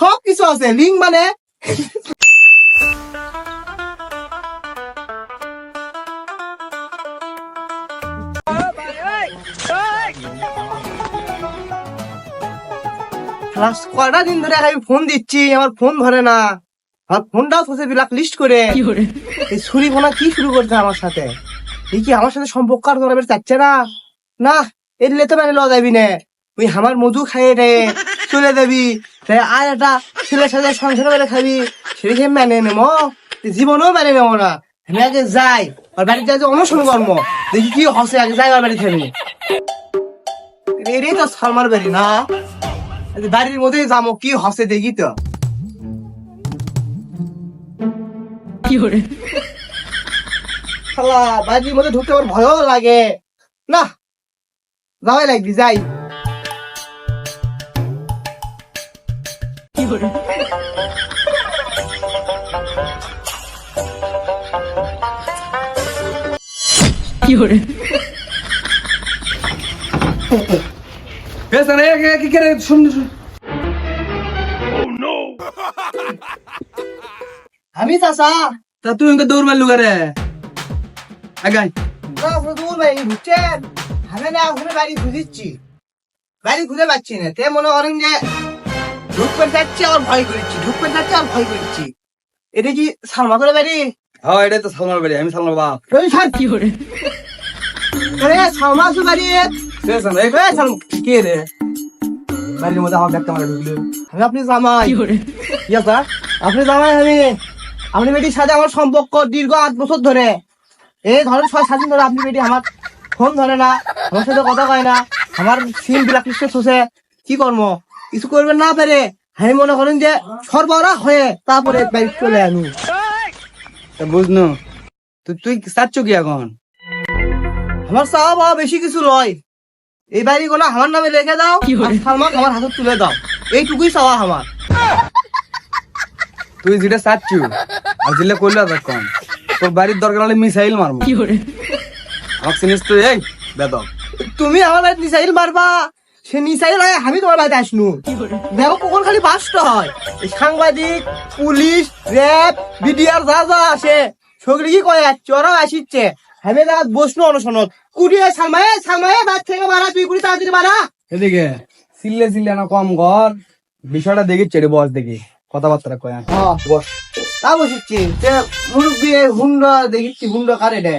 সব কিছু আছে লিঙ্ক মানে? কয়টা দিন ধরে আমি ফোন দিচ্ছি আমার ফোন ধরে না। আমার ফোনটাও থসে ব্ল্যাক লিস্ট করে। এই ছুরি ফোনা কি শুরু করছে আমার সাথে? এই কি আমার সাথে সম্পর্ক আর করাবে চাচ্ছে না? না এলে তো মানে লওয়া যাবি না তুই আমার মধু খাইয়ে রে চলে যাবি। তাই আর একটা ছেলের সাথে সংসার করে খাবি। সেটাকে মেনে নেব। জীবনেও মেনে নেব না। আমি আগে যাই। আর বাড়িতে আজ অনুসরণ কর্ম। দেখি কি হসে আগে যাই আর বাড়ি থেকে এটাই তো সালমার বাড়ি না? বাড়ির মধ্যে যাব কি হসে দেখি তো। কি শালা বাড়ির মধ্যে ঢুকতে আমার ভয়ও লাগে। না যাওয়াই লাগবি যাই। কি করে? শুন আমি চাষা তা তুই আমাকে দৌড় মারলু করে? আগাই দূর বাড়ি ঢুকছেন আমি না ওখানে বাড়ি খুঁজিচ্ছি বাড়ি খুঁজে পাচ্ছি না। তে মনে করেন যে যাচ্ছি আর ভয় করছি যাচ্ছি আর ভয় করছি এটা কি সালমা করে বাড়ি? হ্যাঁ এটাই তো সালমার বাড়ি আমি সালমার বাপ। সার কি করে? আরে সালমা আছে বাড়ি? এই এই সালমা? কে রে? বাড়ির মধ্যে আমার ব্যাগটা মারা ঢুকলো। আমি আপনি জামাই। ইয়া স্যার আপনি জামাই আমি। আপনি বেটির সাথে আমার সম্পর্ক দীর্ঘ আট বছর ধরে। এই ধরেন ছয় সাত দিন ধরে আপনি বেটি আমার ফোন ধরে না আমার সাথে কথা কয় না আমার সিম ব্ল্যাক লিস্টে কি কর্ম? কিছু করবেন না পারে। আমি মনে করেন যে সরবরাহ হয়ে তারপরে বাইক চলে আনু তা বুঝনু তুই তুই চাচ্ছ কি এখন? আমার চাওয়া পাওয়া বেশি কিছু লয় এই বাড়ি গুলো আমার নামে রেখে দাও সালমান আমার হাতে তুলে দাও। এইটুকুই চাওয়া আমার। তুই যেটা চাচ্ছ আর যেটা করলে আর কম। তোর বাড়ির দরকার হলে মিসাইল মারবো। আমাকে চিনিস তুই? এই বেদব। তুমি আমার বাড়িতে নিসাইল মারবা। সে হয় আমি তোমার বাড়িতে আসনু। দেখো কখন খালি বাসটা হয়। এই সাংবাদিক পুলিশ র্যাব বিডিআর যা যা আসে সগরি কি কয়ে যাচ্ছে? ওরাও আসিচ্ছে। আমি বসনু অনশনত। কুড়িয়ে সালমায়ে সালমায়ে বাদ থেকে মারা তুই কুড়ি তাড়াতাড়ি মারা। এদিকে চিল্লে চিল্লে না কম ঘর। বিষয়টা দেখিচ্ছে রে বস দেখি। কথাবার্তা কয় হ্যাঁ। বস। তা বসিচ্ছি। যে মুরব্বী হুন্ডা দেখিচ্ছি হুন্ডা কারে বললে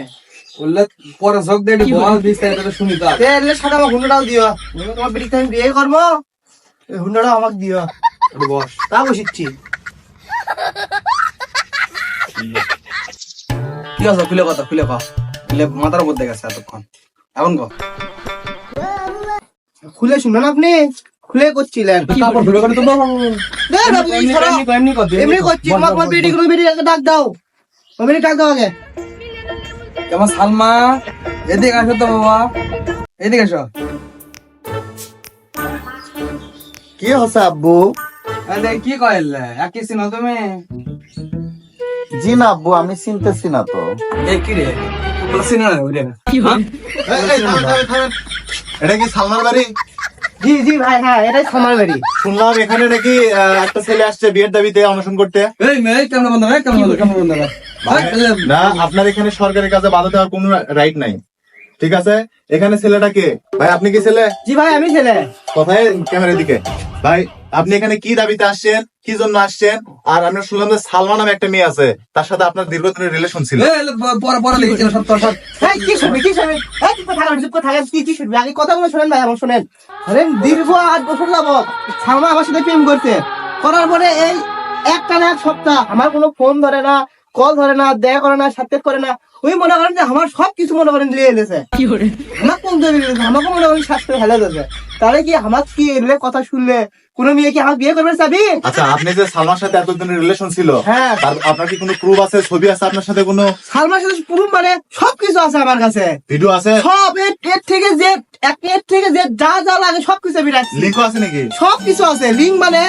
পরে চোখ দিয়ে একটু বিস্তারিত শুনি তো এলে সাথে আমার হুন্ডাটাও দিও। তোমার বেটিকে আমি বিয়ে করব। এই হুন্ডাটাও আমাকে দিও। বস। তা বসিচ্ছি। কি আছে? খুলে কথা খুলে কহ খুলে মাথার উপর দেখে এতক্ষণ। এখন কহ খুলে শুনুন আপনি? খুলে করছিলেন। তারপর ধরে করে এমনি-। করছি তোমার। কোনো ডাক দাও। ওই ডাক দাও আগে। কেমন সালমা? এদিকে আসো তো বাবা। এদিকে আসো। কি হচ্ছে আব্বু? আরে কি কইলে? একই চিনো তুমি? জি না আব্বু আমি চিনতেছি না তো। এই কি রে? চিনো না ওরে? এটা কি সালমার বাড়ি? জি জি ভাই হ্যাঁ এটাই বাড়ি। শুনলাম এখানে নাকি একটা ছেলে আসছে বিয়ের দাবিতে অনশন করতে। এই মেয়ে কেমন বন্ধ কেমন বন্ধ কেমন বন্ধ না আপনার এখানে সরকারের কাছে বাধা দেওয়ার কোনো রাইট নাই। ঠিক আছে? এখানে ছেলেটা কে? ভাই আপনি কি ছেলে? জি ভাই আমি ছেলে। কোথায়? ক্যামেরার দিকে। ভাই আপনি এখানে কি দাবিতে আসছেন? কি জন্য আসছেন? আর আমরা শুনলাম যে সালমা নামে একটা মেয়ে আছে। তার সাথে আপনার দীর্ঘদিনের রিলেশন ছিল। পরে পরে লিখেছি সব তোর কি শুনবি কি শুনবি? এই চুপ করে থাকেন কি কি শুনবি? আগে কথাগুলো শোনেন ভাই আমার শোনেন। আরে দীর্ঘ আট বছর যাবত সালমা আমার সাথে প্রেম করতে করার পরে এই একটা না এক সপ্তাহ আমার কোনো ফোন ধরে না। কল ধরে না দেখা করে না সাক্ষাৎ করে না। ওই মনে করেন যে আমার সব কিছু মনে করেন লিয়ে এনেছে আমার কোন জমি আমাকে মনে করেন শ্বাস করে ফেলে দিয়েছে। তাহলে কি আমার কি এলে কথা শুনলে? কোনো মেয়ে কি আমার বিয়ে করবে চাবি? আচ্ছা আপনি যে সালমার সাথে এতদিনের রিলেশন ছিল হ্যাঁ। আপনার কি কোনো প্রুফ আছে? ছবি আছে আপনার সাথে কোনো? সালমার সাথে পুরো মানে সব কিছু আছে আমার কাছে। ভিডিও আছে? সব এর এর থেকে যে এক এর থেকে যে যা যা লাগে সব কিছু আমি রাখছি। লিঙ্কও আছে নাকি? সব কিছু আছে। লিঙ্ক মানে